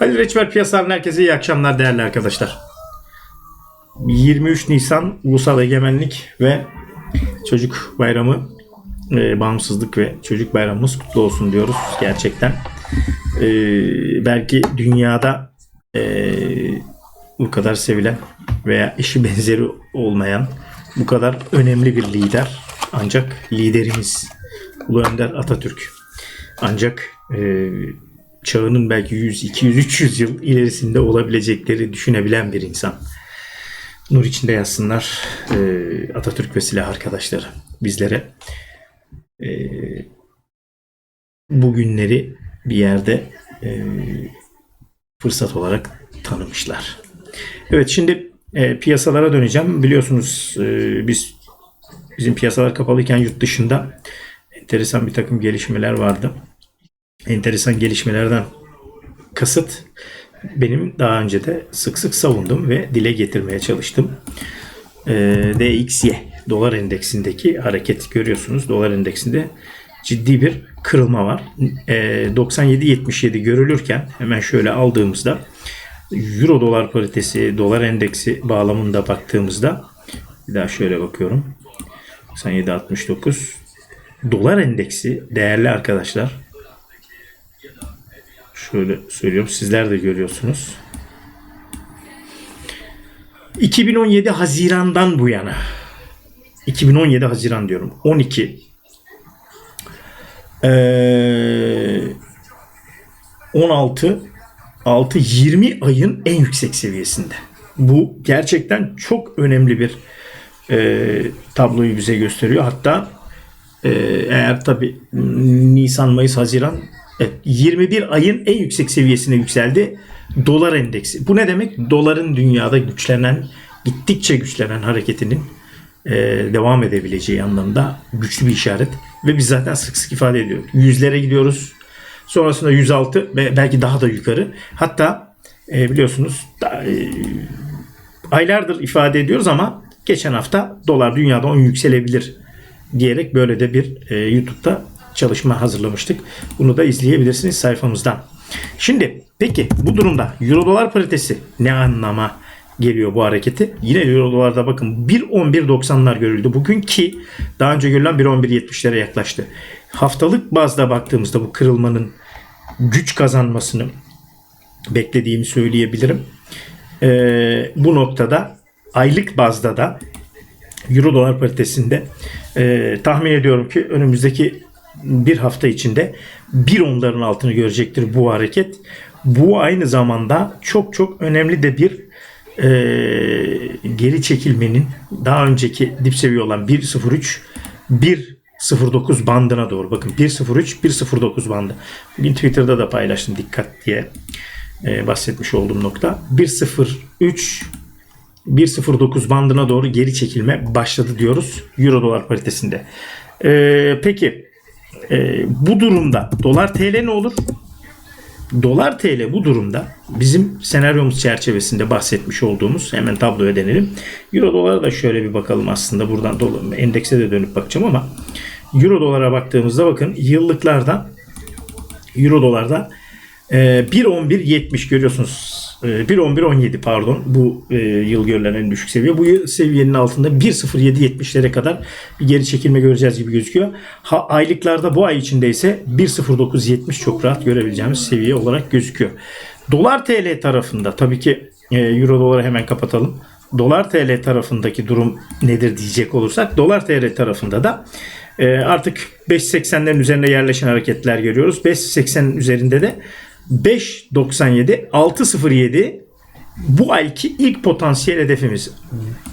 Ali Reçber piyasaların herkese iyi akşamlar değerli arkadaşlar. 23 Nisan Ulusal Egemenlik ve Çocuk Bayramı, e, Bağımsızlık ve Çocuk Bayramımız kutlu olsun diyoruz gerçekten. E, belki dünyada e, bu kadar sevilen veya eşi benzeri olmayan bu kadar önemli bir lider ancak liderimiz Ulu Önder Atatürk. Ancak e, çağının belki 100, 200, 300 yıl ilerisinde olabilecekleri düşünebilen bir insan. Nur içinde yazsınlar e, Atatürk ve silah arkadaşları bizlere e, bugünleri bir yerde e, fırsat olarak tanımışlar. Evet şimdi e, piyasalara döneceğim. Biliyorsunuz e, biz bizim piyasalar kapalıyken yurt dışında enteresan bir takım gelişmeler vardı. Enteresan gelişmelerden kasıt benim daha önce de sık sık savundum ve dile getirmeye çalıştım. E, DXY dolar endeksindeki hareket görüyorsunuz. Dolar endeksinde ciddi bir kırılma var. E, 97.77 görülürken hemen şöyle aldığımızda Euro dolar paritesi, dolar endeksi bağlamında baktığımızda bir daha şöyle bakıyorum. 97.69 dolar endeksi değerli arkadaşlar şöyle söylüyorum sizler de görüyorsunuz 2017 Haziran'dan bu yana 2017 Haziran diyorum 12 ee, 16 6-20 ayın en yüksek seviyesinde. Bu gerçekten çok önemli bir e, tabloyu bize gösteriyor. Hatta e, eğer tabi Nisan, Mayıs, Haziran evet, 21 ayın en yüksek seviyesine yükseldi dolar endeksi. Bu ne demek? Doların dünyada güçlenen, gittikçe güçlenen hareketinin e, devam edebileceği anlamda güçlü bir işaret. Ve biz zaten sık sık ifade ediyoruz. Yüzlere gidiyoruz. Sonrasında 106 ve belki daha da yukarı. Hatta e, biliyorsunuz e, aylardır ifade ediyoruz ama geçen hafta dolar dünyada 10 yükselebilir diyerek böyle de bir YouTube'da çalışma hazırlamıştık. Bunu da izleyebilirsiniz sayfamızdan. Şimdi peki bu durumda Euro dolar paritesi ne anlama geliyor bu hareketi? Yine Euro dolarda bakın 1.11.90'lar görüldü. Bugün ki daha önce görülen 1.11.70'lere yaklaştı. Haftalık bazda baktığımızda bu kırılmanın güç kazanmasını beklediğimi söyleyebilirim. Ee, bu noktada aylık bazda da Euro dolar paritesinde e, tahmin ediyorum ki önümüzdeki bir hafta içinde bir onların altını görecektir bu hareket. Bu aynı zamanda çok çok önemli de bir e, geri çekilmenin daha önceki dip seviye olan 1.03 1.09 bandına doğru bakın 1.03 1.09 bandı. Bugün Twitter'da da paylaştım dikkat diye e, bahsetmiş olduğum nokta 1.03 1.09 bandına doğru geri çekilme başladı diyoruz Euro dolar paritesinde. E, peki e, bu durumda dolar TL ne olur? Dolar TL bu durumda bizim senaryomuz çerçevesinde bahsetmiş olduğumuz hemen tabloya denelim. Euro dolara da şöyle bir bakalım aslında buradan dolar, endekse de dönüp bakacağım ama Euro dolara baktığımızda bakın yıllıklarda Euro dolarda e, 1.11.70 görüyorsunuz. E, 1.11.17 pardon bu e, yıl görülen en düşük seviye. Bu seviyenin altında 1.07.70'lere kadar bir geri çekilme göreceğiz gibi gözüküyor. Ha, aylıklarda bu ay içinde ise 1.09.70 çok rahat görebileceğimiz seviye olarak gözüküyor. Dolar TL tarafında tabii ki e, Euro doları hemen kapatalım. Dolar TL tarafındaki durum nedir diyecek olursak Dolar TL tarafında da e, artık 5.80'lerin üzerinde yerleşen hareketler görüyoruz. 5.80'in üzerinde de 5.97 6.07 bu ayki ilk potansiyel hedefimiz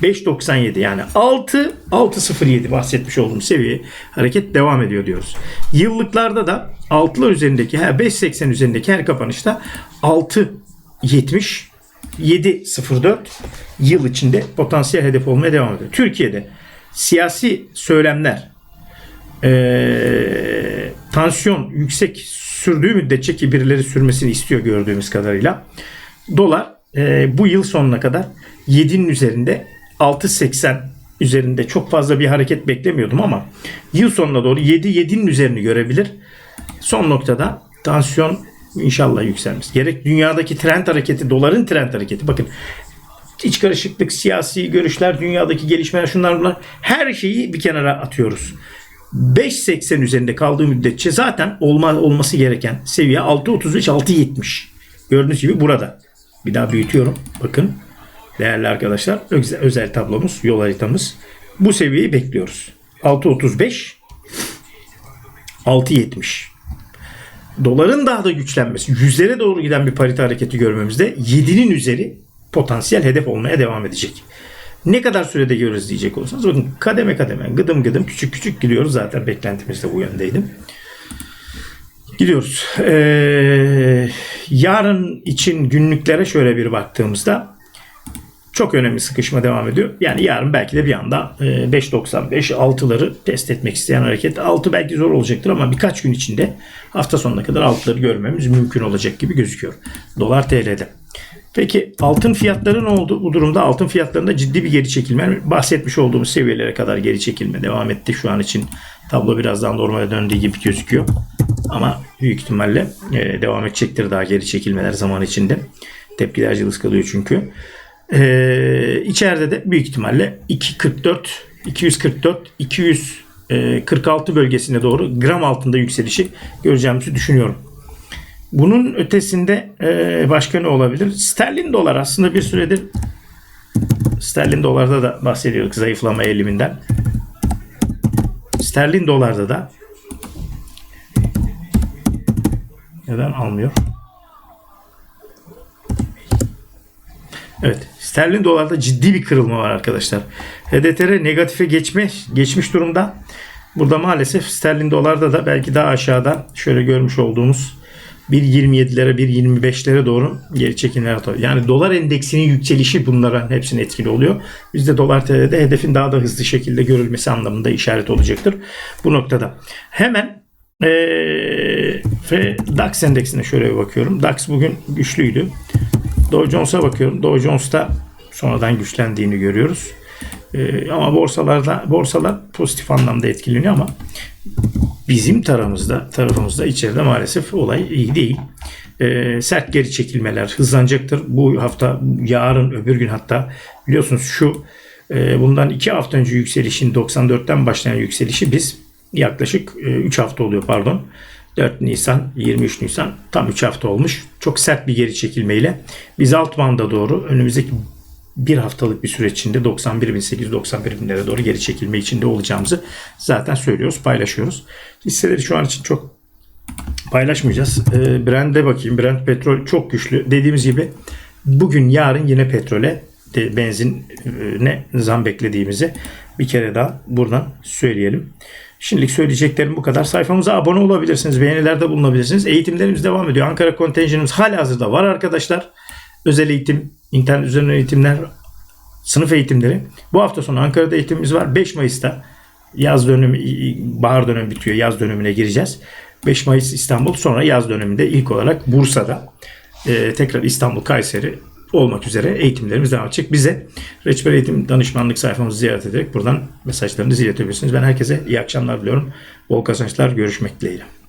5.97 yani 6 6.07 bahsetmiş olduğum seviye hareket devam ediyor diyoruz. Yıllıklarda da 6'lar üzerindeki her 5.80 üzerindeki her kapanışta 6.70 7.04 yıl içinde potansiyel hedef olmaya devam ediyor. Türkiye'de siyasi söylemler e, tansiyon yüksek sürdüğü müddetçe ki birileri sürmesini istiyor gördüğümüz kadarıyla. Dolar e, bu yıl sonuna kadar 7'nin üzerinde 6.80 üzerinde çok fazla bir hareket beklemiyordum ama yıl sonuna doğru 7 7'nin üzerini görebilir. Son noktada tansiyon İnşallah yükselmez. Gerek dünyadaki trend hareketi, doların trend hareketi. Bakın iç karışıklık, siyasi görüşler, dünyadaki gelişmeler şunlar bunlar. Her şeyi bir kenara atıyoruz. 5.80 üzerinde kaldığı müddetçe zaten olma, olması gereken seviye 6.35 6.70. Gördüğünüz gibi burada. Bir daha büyütüyorum. Bakın değerli arkadaşlar özel, özel tablomuz, yol haritamız. Bu seviyeyi bekliyoruz. 6.35 6.70. Doların daha da güçlenmesi, yüzlere doğru giden bir parite hareketi görmemizde 7'nin üzeri potansiyel hedef olmaya devam edecek. Ne kadar sürede görürüz diyecek olursanız bakın kademe kademe gıdım gıdım küçük küçük gidiyoruz. Zaten beklentimiz de bu yöndeydi. Gidiyoruz. Ee, yarın için günlüklere şöyle bir baktığımızda çok önemli sıkışma devam ediyor. Yani yarın belki de bir anda e, 5.95 6'ları test etmek isteyen hareket. 6 belki zor olacaktır ama birkaç gün içinde hafta sonuna kadar 6'ları görmemiz mümkün olacak gibi gözüküyor. Dolar TL'de. Peki altın fiyatları ne oldu? Bu durumda altın fiyatlarında ciddi bir geri çekilme. Bahsetmiş olduğumuz seviyelere kadar geri çekilme devam etti. Şu an için tablo birazdan normale döndüğü gibi gözüküyor. Ama büyük ihtimalle e, devam edecektir daha geri çekilmeler zaman içinde. Tepkiler cılız kalıyor çünkü. Ee, içeride de büyük ihtimalle 2.44, 244, 246 bölgesine doğru gram altında yükselişi göreceğimizi düşünüyorum. Bunun ötesinde e, başka ne olabilir? Sterlin dolar aslında bir süredir sterlin dolarda da bahsediyorduk zayıflama eğiliminden. Sterlin dolarda da neden almıyor? Evet. Sterlin dolarda ciddi bir kırılma var arkadaşlar. HDTR negatife geçmiş, geçmiş durumda. Burada maalesef sterlin dolarda da belki daha aşağıda şöyle görmüş olduğumuz 1.27'lere 1.25'lere doğru geri çekimler atıyor. Yani dolar endeksinin yükselişi bunlara hepsine etkili oluyor. Bizde dolar TL'de hedefin daha da hızlı şekilde görülmesi anlamında işaret olacaktır. Bu noktada. Hemen ee, DAX endeksine şöyle bir bakıyorum. DAX bugün güçlüydü. Dow Jones'a bakıyorum. Dow Jones'ta sonradan güçlendiğini görüyoruz. Ee, ama borsalarda borsalar pozitif anlamda etkileniyor ama bizim tarafımızda tarafımızda içeride maalesef olay iyi değil. Ee, sert geri çekilmeler hızlanacaktır. Bu hafta yarın öbür gün hatta biliyorsunuz şu e, bundan iki hafta önce yükselişin 94'ten başlayan yükselişi biz yaklaşık 3 hafta oluyor pardon. 4 Nisan, 23 Nisan tam 3 hafta olmuş. Çok sert bir geri çekilmeyle biz alt banda doğru önümüzdeki bir haftalık bir süreç içinde 91.891 binlere doğru geri çekilme içinde olacağımızı zaten söylüyoruz, paylaşıyoruz. Hisseleri şu an için çok paylaşmayacağız. E, Brent'e bakayım. Brent petrol çok güçlü. Dediğimiz gibi bugün yarın yine petrole benzine zam beklediğimizi bir kere daha buradan söyleyelim. Şimdilik söyleyeceklerim bu kadar. Sayfamıza abone olabilirsiniz. Beğenilerde bulunabilirsiniz. Eğitimlerimiz devam ediyor. Ankara kontenjanımız hala hazırda var arkadaşlar. Özel eğitim, internet üzerinden eğitimler, sınıf eğitimleri. Bu hafta sonu Ankara'da eğitimimiz var. 5 Mayıs'ta yaz dönemi, bahar dönemi bitiyor. Yaz dönemine gireceğiz. 5 Mayıs İstanbul sonra yaz döneminde ilk olarak Bursa'da e, tekrar İstanbul, Kayseri olmak üzere eğitimlerimiz devam edecek. Bize Reçber Eğitim Danışmanlık sayfamızı ziyaret ederek buradan mesajlarınızı iletebilirsiniz. Ben herkese iyi akşamlar diliyorum. Bol kazançlar. Görüşmek dileğiyle.